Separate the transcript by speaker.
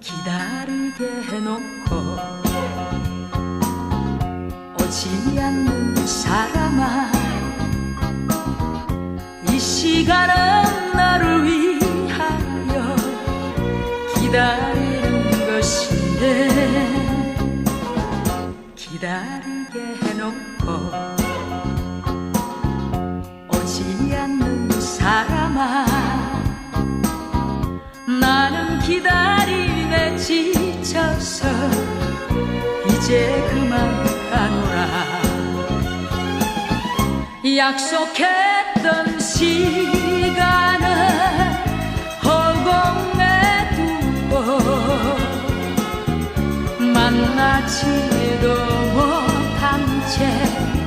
Speaker 1: 기다리게 해놓고 오지 않는 사람아 이 시간은 너를 위하여 기다리는 것인데 기다리게 해놓고 오지 않는 사람아 나는 기다림에 지쳐서 이제 그만 가노라. 약속했던 시간을 허공에 두고 만나지도 못한 채